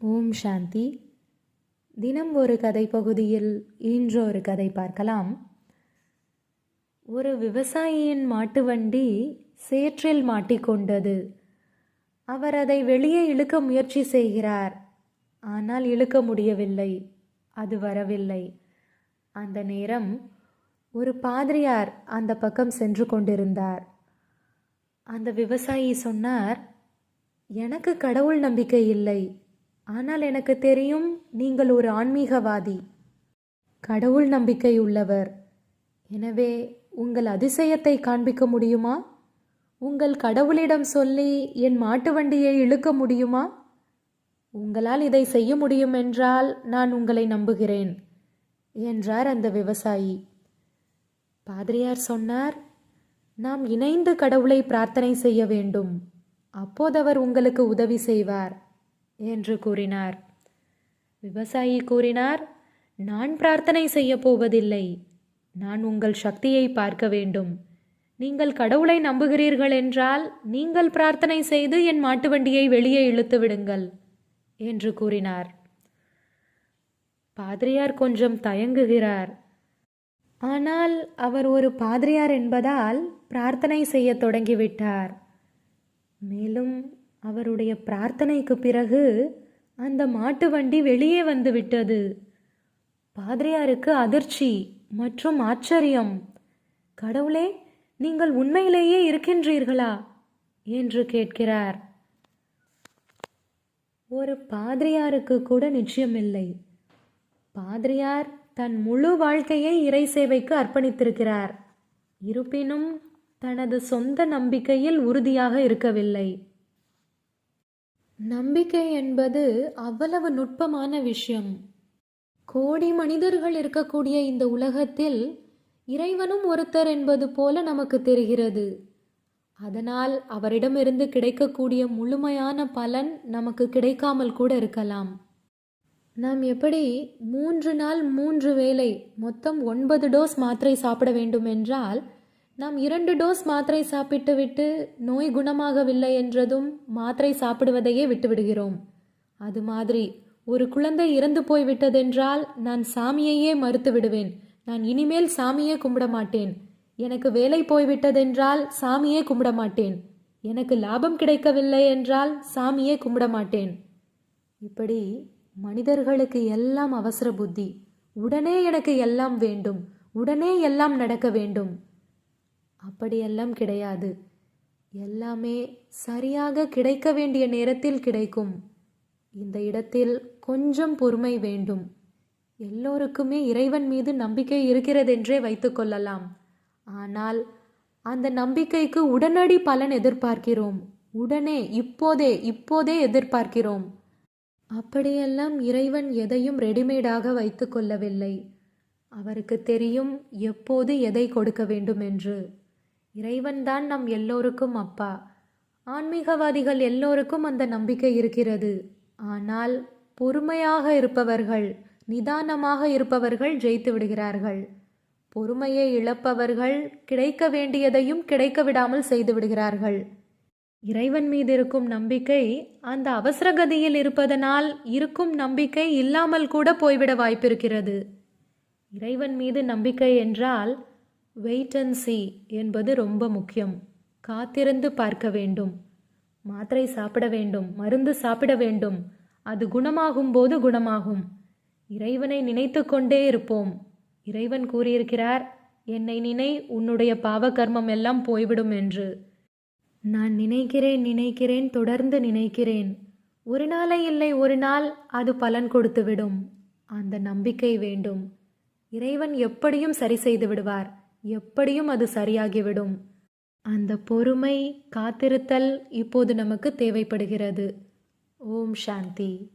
ஓம் சாந்தி. தினம் ஒரு கதை பகுதியில் இன்று ஒரு கதை பார்க்கலாம். ஒரு விவசாயியின் மாட்டு வண்டி சேற்றில் மாட்டிக்கொண்டது அவர் அதை வெளியே இழுக்க முயற்சி செய்கிறார். ஆனால் இழுக்க முடியவில்லை. அது வரவில்லை. அந்த நேரம் ஒரு பாதிரியார் அந்த பக்கம் சென்று கொண்டிருந்தார். அந்த விவசாயி சொன்னார் எனக்கு கடவுள் நம்பிக்கை இல்லை. ஆனால் எனக்கு தெரியும் நீங்கள் ஒரு ஆன்மீகவாதி. கடவுள் நம்பிக்கை உள்ளவர். எனவே உங்கள் அதிசயத்தை காண்பிக்க முடியுமா? உங்கள் கடவுளிடம் சொல்லி என் மாட்டு வண்டியை இழுக்க முடியுமா? உங்களால் இதை செய்ய முடியும் என்றால் நான் உங்களை நம்புகிறேன் என்றார் அந்த விவசாயி. பாதிரியார் சொன்னார் நாம் இணைந்து கடவுளை பிரார்த்தனை செய்ய வேண்டும். அப்போது அவர் உங்களுக்கு உதவி செய்வார். என்று கூறினார். விவசாயி கூறினார் நான் பிரார்த்தனை செய்ய போவதில்லை. நான் உங்கள் சக்தியை பார்க்க வேண்டும். நீங்கள் கடவுளை நம்புகிறீர்கள் என்றால் நீங்கள் பிரார்த்தனை செய்து என் மாட்டு வண்டியை வெளியே இழுத்து விடுங்கள் என்று கூறினார். பாதிரியார் கொஞ்சம் தயங்குகிறார். ஆனால் அவர் ஒரு பாதிரியார் என்பதால் பிரார்த்தனை செய்ய தொடங்கிவிட்டார். மேலும் அவருடைய பிரார்த்தனைக்கு பிறகு அந்த மாட்டு வண்டி வெளியே வந்து விட்டது. பாதிரியாருக்கு அதிர்ச்சி மற்றும் ஆச்சரியம். கடவுளே நீங்கள் உண்மையிலேயே இருக்கின்றீர்களா? என்று கேட்கிறார். ஒரு பாதிரியாருக்கு கூட நிச்சயமில்லை பாதிரியார் தன் முழு வாழ்க்கையை இறை சேவைக்கு அர்ப்பணித்திருக்கிறார். இருப்பினும் தனது சொந்த நம்பிக்கையில் உறுதியாக இருக்கவில்லை. நம்பிக்கை என்பது அவ்வளவு நுட்பமான விஷயம். கோடி மனிதர்கள் இருக்கக்கூடிய இந்த உலகத்தில் இறைவனும் ஒருத்தர் என்பது போல நமக்கு தெரிகிறது. அதனால் அவரிடமிருந்து கிடைக்கக்கூடிய முழுமையான பலன் நமக்கு கிடைக்காமல் கூட இருக்கலாம். நாம் எப்படி மூன்று நாள் மூன்று வேளை மொத்தம் ஒன்பது டோஸ் மாத்திரை சாப்பிட வேண்டும் என்றால் நாம் இரண்டு டோஸ் மாத்திரை சாப்பிட்டுவிட்டு நோய் குணமாகவில்லை என்றதும் மாத்திரை சாப்பிடுவதையே விட்டுவிடுகிறோம். அது மாதிரி ஒரு குழந்தை இறந்து போய்விட்டதென்றால் நான் சாமியையே மறுத்து விடுவேன். நான் இனிமேல் சாமியே கும்பிட மாட்டேன். எனக்கு வேலை போய்விட்டதென்றால் சாமியே கும்பிட மாட்டேன். எனக்கு லாபம் கிடைக்கவில்லை என்றால் சாமியே கும்பிட மாட்டேன். இப்படி மனிதர்களுக்கு எல்லாம் அவசர புத்தி. உடனே எனக்கு எல்லாம் வேண்டும். உடனே எல்லாம் நடக்க வேண்டும். அப்படியெல்லாம் கிடையாது. எல்லாமே சரியாக கிடைக்க வேண்டிய நேரத்தில் கிடைக்கும். இந்த இடத்தில் கொஞ்சம் பொறுமை வேண்டும். எல்லோருக்குமே இறைவன் மீது நம்பிக்கை இருக்கிறதென்றே வைத்துக்கொள்ளலாம் ஆனால் அந்த நம்பிக்கைக்கு உடனடி பலன் எதிர்பார்க்கிறோம். உடனே இப்போதே இப்போதே எதிர்பார்க்கிறோம். அப்படியெல்லாம் இறைவன் எதையும் ரெடிமேடாக வைத்து கொள்ளவில்லை. அவருக்கு தெரியும் எப்போது எதை கொடுக்க வேண்டும் என்று இறைவன்தான் நம் எல்லோருக்கும் அப்பா. ஆன்மீகவாதிகள் எல்லோருக்கும் அந்த நம்பிக்கை இருக்கிறது. ஆனால் பொறுமையாக இருப்பவர்கள் நிதானமாக இருப்பவர்கள் ஜெயித்து விடுகிறார்கள். பொறுமையை இழப்பவர்கள் கிடைக்க வேண்டியதையும் கிடைக்க விடாமல் செய்து விடுகிறார்கள். இறைவன் மீது இருக்கும் நம்பிக்கை அந்த அவசரகதியில் இருப்பதனால் இருக்கும் நம்பிக்கை இல்லாமல் கூட போய்விட வாய்ப்பிருக்கிறது. இறைவன் மீது நம்பிக்கை என்றால் வெயிட் அண்ட் சி என்பது ரொம்ப முக்கியம். காத்திருந்து பார்க்க வேண்டும். மாத்திரை சாப்பிட வேண்டும். மருந்து சாப்பிட வேண்டும். அது குணமாகும் போது குணமாகும். இறைவனை நினைத்து கொண்டே இருப்போம். இறைவன் கூறியிருக்கிறார் என்னை நினை உன்னுடைய பாவ கர்மம் எல்லாம் போய்விடும் என்று. நான் நினைக்கிறேன் நினைக்கிறேன் தொடர்ந்து நினைக்கிறேன். ஒரு நாளை இல்லை ஒரு நாள் அது பலன் கொடுத்துவிடும். அந்த நம்பிக்கை வேண்டும். இறைவன் எப்படியும் சரி செய்து விடுவார். எப்படியும் அது சரியாகிவிடும். அந்த பொறுமை காத்திருத்தல் இப்போது நமக்கு தேவைப்படுகிறது. ஓம் சாந்தி.